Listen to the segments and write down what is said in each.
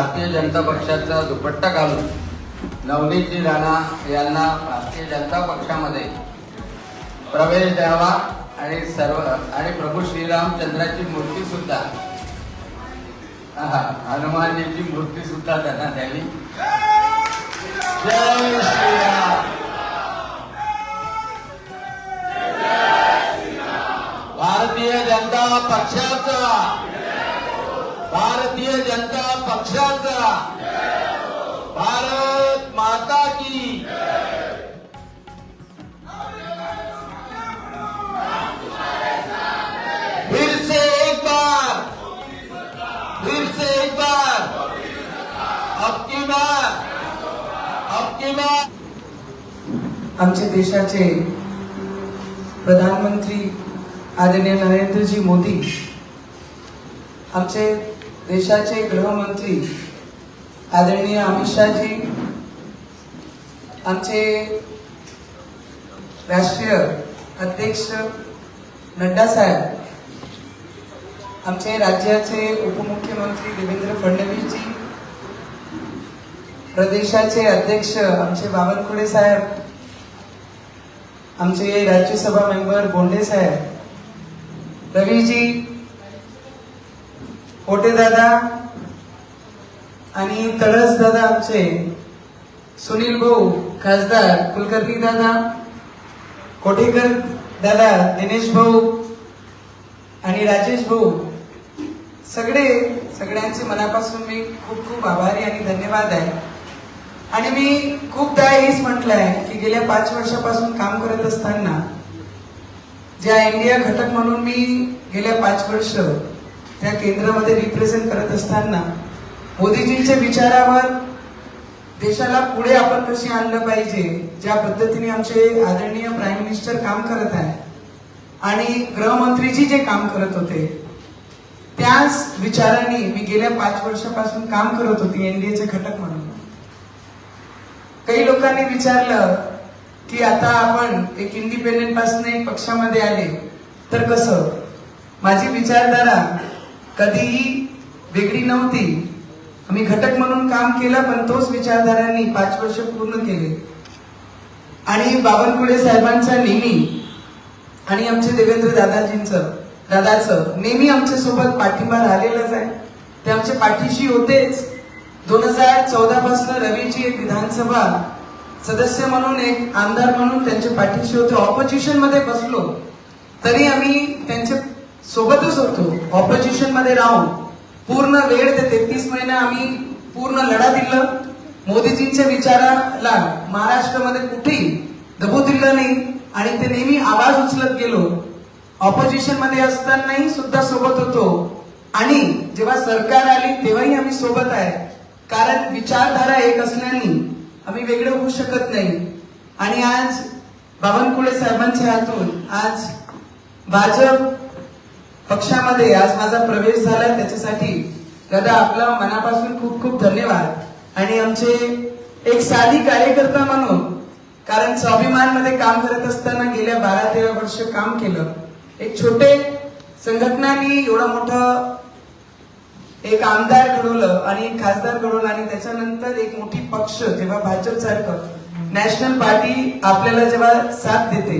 भारतीय जनता पक्षाचा दुपट्टा घालून नवनीतजी राणा यांना भारतीय जनता पक्षामध्ये प्रवेश द्यावा आणि सर्व आणि प्रभू श्रीरामचंद्राची मूर्ती सुद्धा हनुमानजीची मूर्ती सुद्धा त्यांना द्यावी. जय श्रीराम. भारतीय जनता पक्षाचा भारतीय जनता पक्षाचा. भारत माता की फिर से एक बार. फिर से एक बार. अब की बार. अब की बार. आमचे देशाचे प्रधानमंत्री आदरणीय नरेंद्रजी मोदी आमचे देशाचे गृहमंत्री आदरणीय अमित शहाजी आमचे राष्ट्रीय अध्यक्ष नड्डा साहेब आमचे राज्याचे उपमुख्यमंत्री देवेंद्र फडणवीसजी प्रदेशाचे अध्यक्ष आमचे बावनकुळे साहेब आमचे राज्यसभा मेंबर बोंडे साहेब रवीजी पोटे दादा आणि तळस दादा आमचे. सुनील भाऊ खासदार कुलकर्णी दादा कोठेकर दादा दिनेश भाऊ आणि राजेश भाऊ. सगळे सगळ्यांचे मनापासून मी खूप खूप आभारी आणि धन्यवाद आहे. आणि मी खूपदा हेच म्हटलंय की गेल्या पाच वर्षापासून काम करत असताना ज्या इंडिया घटक म्हणून मी गेल्या पाच वर्ष त्या केंद्रामध्ये रिप्रेझेंट करत असताना मोदीजींच्या विचारावर देशाला पुढे आपण कशी आणलं पाहिजे ज्या पद्धतीने आमचे आदरणीय प्राईम मिनिस्टर काम करत आहे आणि गृहमंत्रीजी जे काम करत होते त्याच विचाराने मी गेल्या पाच वर्षापासून काम करत होती एनडीएचे घटक म्हणून. काही लोकांनी विचारलं की आता आपण एक इंडिपेंडेंटपासून एक पक्षामध्ये आले तर कसं? माझी विचारधारा कधीही वेगळी नव्हती. आम्ही घटक म्हणून काम केलं पण तोच विचारधारांनी पाच वर्ष पूर्ण केले. आणि बावनकुळे साहेबांचा नेहमी आणि आमचे देवेंद्र दादाजींचं दादाचं नेहमी आमच्यासोबत पाठिंबा राहिलेलाच आहे. ते आमच्या पाठीशी होतेच. दोन हजार चौदा पासून रवीची एक विधानसभा सदस्य म्हणून एक आमदार म्हणून त्यांच्या पाठीशी होते. ऑपोजिशनमध्ये बसलो. तरी आम्ही त्यांच्या सोबतच होतो. ऑपोजिशनमध्ये राहून पूर्ण वेळ ते तेहतीस महिने आम्ही पूर्ण लढा दिलं. मोदीजींच्या विचाराला महाराष्ट्रामध्ये कुठेही दबू दिलं नाही आणि ते नेहमी आवाज उचलत गेलो. ऑपोजिशनमध्ये असतानाही सुद्धा सोबत होतो. आणि जेव्हा सरकार आली तेव्हाही आम्ही सोबत आहे. कारण विचारधारा एक असल्याने आम्ही वेगळे होऊ शकत नाही. आणि आज बावनकुळे साहेबांच्या हातून आज भाजप पक्षामध्ये आज माझा प्रवेश झाला त्याच्यासाठी दादा आपला मनापासून खूप खूप धन्यवाद. आणि आमचे एक साधी कार्यकर्ता म्हणून कारण स्वाभिमानमध्ये काम करत असताना गेल्या बारा तेरा वर्ष काम केलं एक छोटे संघटनांनी एवढं मोठं एक आमदार घडवलं आणि एक खासदार घडवलं आणि त्याच्यानंतर एक मोठी पक्ष जेव्हा भाजप सारखं नॅशनल पार्टी आपल्याला जेव्हा साथ देते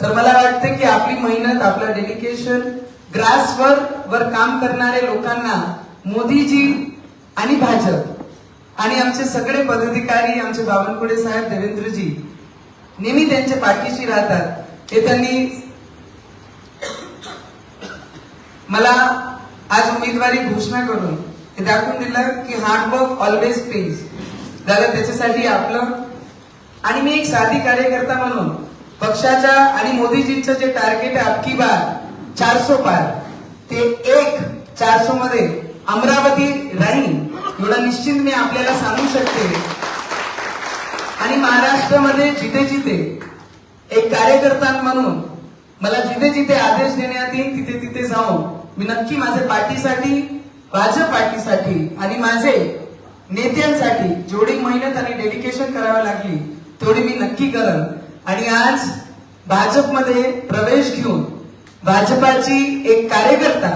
तर मला वाटतं की आपली मेहनत आपलं डेडिकेशन ग्रासवर वर काम करणाऱ्या लोकांना मोदीजी आणि भाजप आणि आमचे सगळे पदाधिकारी आमचे बावनकुळे साहेब देवेंद्रजी नेहमी त्यांच्या पाठीशी राहतात. हे त्यांनी मला आज उमेदवारी घोषणा करून हे दाखवून दिलं की हार्डवर्क ऑलवेज पेज दादा त्याच्यासाठी आपलं आणि मी एक साधी कार्यकर्ता म्हणून पक्षाच्या आणि मोदीजींचं जे टार्गेट आहे अबकी बार चारसो पार ते एक चारसो मध्ये अमरावती राहील एवढा निश्चित मी आपल्याला सांगू शकते. आणि महाराष्ट्रामध्ये जिथे जिथे एक कार्यकर्ता म्हणून मला जिथे जिथे आदेश देण्यात येईल तिथे तिथे जाऊन मी नक्की माझ्या पार्टीसाठी भाजप पार्टीसाठी आणि माझे नेत्यांसाठी जेवढी मेहनत आणि डेडिकेशन करावी लागली तेवढी मी नक्की करन. आणि आज भाजपमध्ये प्रवेश घेऊन भाजपाची एक कार्यकर्ता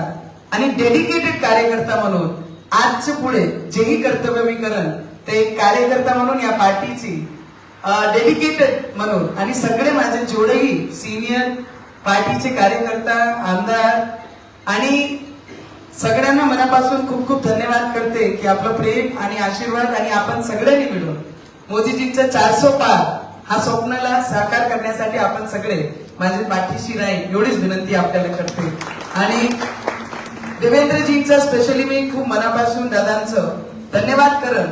आणि डेडिकेटेड कार्यकर्ता म्हणून आजच्या पुढे जेही कर्तव्य मी करल ते एक कार्यकर्ता म्हणून या पार्टीची डेडिकेटेड म्हणून आणि सगळे माझे जेवढेही सिनियर पार्टीचे कार्यकर्ता आमदार आणि सगळ्यांना मनापासून खूप खूप धन्यवाद करते की आपलं प्रेम आणि आशीर्वाद आणि आपण सगळ्यांनी मिळून मोदीजींचं चारसो पार हा स्वप्नाला साकार करण्यासाठी आपण सगळे माझे पाठीशी नाही एवढीच विनंती आपल्याला करते. आणि देवेंद्रजींचं स्पेशली मी खूप मनापासून दादांचं धन्यवाद करत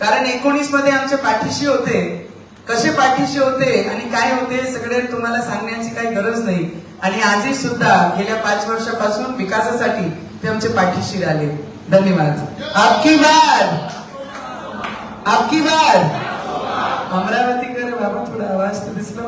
कारण एकोणीसमध्ये आमचे पाठीशी होते. कसे पाठीशी होते आणि काय होते सगळे तुम्हाला सांगण्याची काही गरज नाही. आणि आजही सुद्धा गेल्या पाच वर्षापासून विकासासाठी ते आमचे पाठीशी राहिले. धन्यवाद. आपकी बार! आपकी बार! अमरावती बाबा थोडा आवाज तर दिसला